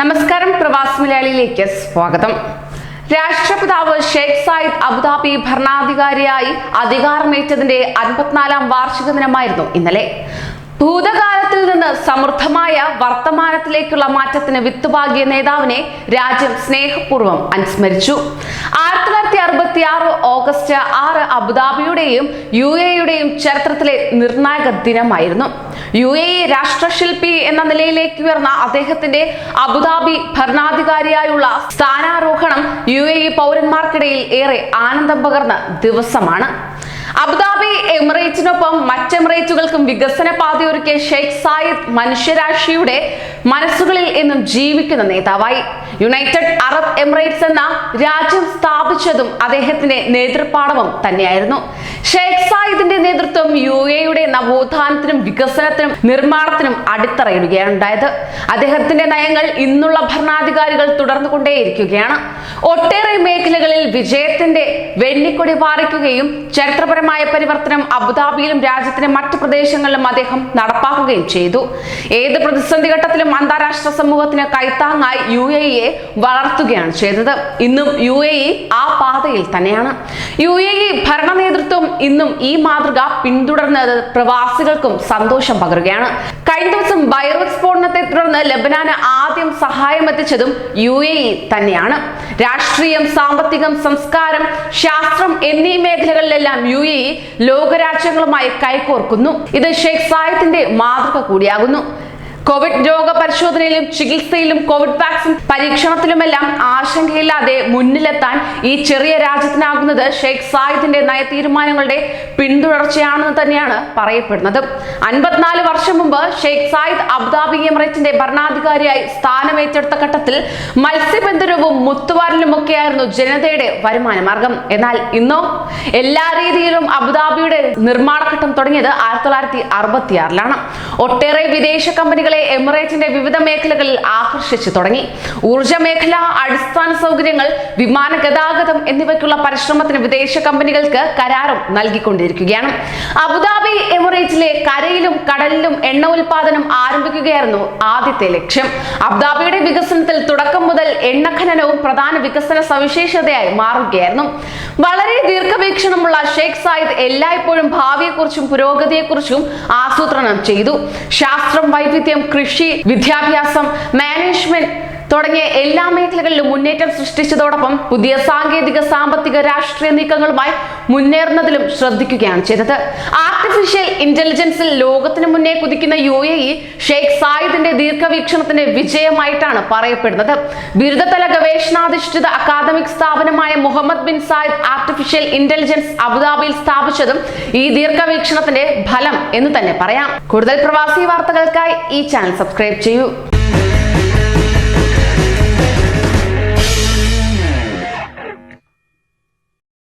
നമസ്കാരം പ്രവാസ് മലയാളിയിലേക്ക് സ്വാഗതം. രാഷ്ട്രപിതാവ് ഷെയ്ഖ് സായിദ് അബുദാബി ഭരണാധികാരിയായി അധികാരമേറ്റതിന്റെ അൻപത്തിനാലാം വാർഷിക ദിനമായിരുന്നു ഇന്നലെ. ഭൂതകാലത്തിൽ നിന്ന് സമൃദ്ധമായ വർത്തമാനത്തിലേക്കുള്ള മാറ്റത്തിന് വിത്തുപാകിയ നേതാവിനെ രാജ്യം സ്നേഹപൂർവം അനുസ്മരിച്ചു. ആയിരത്തി തൊള്ളായിരത്തി അറുപത്തി ആറ് ഓഗസ്റ്റ് ആറ് അബുദാബിയുടെയും യു എയുടെയും ചരിത്രത്തിലെ നിർണായക ദിനമായിരുന്നു. യു എ രാഷ്ട്രശില്പി എന്ന നിലയിലേക്ക് ഉയർന്ന അദ്ദേഹത്തിന്റെ അബുദാബി ഭരണാധികാരിയായുള്ള സ്ഥാനാരോഹണം യു എ പൗരന്മാർക്കിടയിൽ ഏറെ ആനന്ദം പകർന്ന ദിവസമാണ്. അബുദാബി എമിറേറ്റിനൊപ്പം മറ്റ് എമിറേറ്റുകൾക്കും വികസന പാതയൊരുക്കിയ ഷെയ്ഖ് സായിദ് മനുഷ്യരാശിയുടെ മനസ്സുകളിൽ എന്നും ജീവിക്കുന്ന നേതാവായി. യുണൈറ്റഡ് അറബ് എമിറേറ്റ്സ് എന്ന രാജ്യം സ്ഥാപിച്ചതും അദ്ദേഹത്തിന്റെ നേതൃപാടവം തന്നെയായിരുന്നു. ഷെയ്ഖ് സായിദിന്റെ നേതൃത്വം യു എയുടെ നവോത്ഥാനത്തിനും വികസനത്തിനും നിർമ്മാണത്തിനും അടിത്തറയിടുകയാണ് ഉണ്ടായത് അദ്ദേഹത്തിന്റെ നയങ്ങൾ ഇന്നുള്ള ഭരണാധികാരികൾ തുടർന്നുകൊണ്ടേയിരിക്കുകയാണ്. ഒട്ടേറെ മേഖലകളിൽ വിജയത്തിന്റെ വെള്ളിക്കൊടി പാറിക്കുകയും ചരിത്രപരമായ പരിവർത്തനം അബുദാബിയിലും രാജ്യത്തിന്റെ മറ്റു പ്രദേശങ്ങളിലും അദ്ദേഹം നടപ്പാക്കുകയും ചെയ്തു. ഏത് പ്രതിസന്ധി ഘട്ടത്തിലും അന്താരാഷ്ട്ര സമൂഹത്തിന് കൈത്താങ്ങായി യു എ ഇയെ വളർത്തുകയാണ് ചെയ്തത്. ഇന്നും യു എ ഇ ആ പാതയിൽ തന്നെയാണ്. യു എ ഇ ഭരണ നേതൃത്വം ഇന്നും ഈ മാതൃക പിന്തുടർന്നത് പ്രവാസികൾക്കും സന്തോഷം പകരുകയാണ്. കഴിഞ്ഞ ദിവസം വൈറസ് സ്ഫോടനത്തെ തുടർന്ന് ലബനാന് ആദ്യം സഹായം എത്തിച്ചതും യു എ ഇ തന്നെയാണ്. രാഷ്ട്രീയം സാമ്പത്തികം സംസ്കാരം ശാസ്ത്രം എന്നീ മേഖലകളിലെല്ലാം യു എ ഇ ലോകരാജ്യങ്ങളുമായി കൈകോർക്കുന്നു. ഇത് ഷെയ്ഖ് സായത്തിന്റെ മാതൃക കൂടിയാകുന്നു. കോവിഡ് രോഗ പരിശോധനയിലും ചികിത്സയിലും കോവിഡ് വാക്സിൻ പരീക്ഷണത്തിലുമെല്ലാം ആശങ്കയില്ലാതെ മുന്നിലെത്താൻ ഈ ചെറിയ രാജ്യത്തിനാകുന്നത് ഷെയ്ഖ് സായിദിന്റെ നയതീരുമാനങ്ങളുടെ പിന്തുടർച്ചയാണെന്ന് തന്നെയാണ് പറയപ്പെടുന്നത്. അൻപത്തിനാല് വർഷം മുമ്പ് ഷെയ്ഖ് സായിദ് അബുദാബി എമിറേറ്റിന്റെ ഭരണാധികാരിയായി സ്ഥാനമേറ്റെടുത്ത ഘട്ടത്തിൽ മത്സ്യബന്ധനവും മുത്തുവാരലുമൊക്കെയായിരുന്നു ജനതയുടെ വരുമാന മാർഗം എന്നാൽ ഇന്നോ എല്ലാ രീതിയിലും അബുദാബിയുടെ നിർമ്മാണഘട്ടം തുടങ്ങിയത് ആയിരത്തി തൊള്ളായിരത്തി അറുപത്തിയാറിലാണ്. ഒട്ടേറെ വിദേശ കമ്പനികളെ എമിറേറ്റിന്റെ വിവിധ മേഖലകളിൽ ആകർഷിച്ചു തുടങ്ങി. ഊർജ മേഖല അടിസ്ഥാന സൗകര്യങ്ങൾ വിമാന ഗതാഗതം എന്നിവയ്ക്കുള്ള പരിശ്രമത്തിന് വിദേശ കമ്പനികൾക്ക് കരാറും നൽകിക്കൊണ്ടിരിക്കുകയാണ്. അബുദാബി എമിറേറ്റിലെ കരയിലും കടലിലും എണ്ണ ഉൽപാദനം ആരംഭിക്കുകയായിരുന്നു ആദ്യത്തെ ലക്ഷ്യം. അബ്ദാബിയുടെ വികസനത്തിൽ തുടക്കം മുതൽ എണ്ണ ഖനനവും പ്രധാന വികസന സവിശേഷതയായി മാറുകയായിരുന്നു. വളരെ ദീർഘവീക്ഷണമുള്ള ഷെയ്ഖ് സായിദ് എല്ലായ്പ്പോഴും ഭാവിയെക്കുറിച്ചും പുരോഗതിയെക്കുറിച്ചും ആസൂത്രണം ചെയ്തു. ശാസ്ത്രം വൈവിധ്യം കൃഷി വിദ്യാഭ്യാസം മാനേജ്മെന്റ് തുടങ്ങിയ എല്ലാ മേഖലകളിലും മുന്നേറ്റം സൃഷ്ടിച്ചതോടൊപ്പം പുതിയ സാങ്കേതിക സാമ്പത്തിക രാഷ്ട്രീയ നീക്കങ്ങളുമായി മുന്നേറുന്നതിലും ശ്രദ്ധിക്കുകയാണ് ചെയ്തത്. ആർട്ടിഫിഷ്യൽ ഇന്റലിജൻസിൽ ലോകത്തിന് മുന്നേ കുതിക്കുന്ന യു എ ഇ ഷെയ്ഖ് സായിദിന്റെ ദീർഘവീക്ഷണത്തിന്റെ വിജയമായിട്ടാണ് പറയപ്പെടുന്നത്. ബിരുദതല ഗവേഷണാധിഷ്ഠിത അക്കാദമിക് സ്ഥാപനമായ Mohamed bin Zayed artificial intelligence അബുദാബിയിൽ സ്ഥാപിച്ചതും ഈ ദീർഘവീക്ഷണത്തിന്റെ ഫലം എന്ന് തന്നെ പറയാം. കൂടുതൽ പ്രവാസി വാർത്തകൾക്കായി ഈ ചാനൽ സബ്സ്ക്രൈബ് ചെയ്യൂ.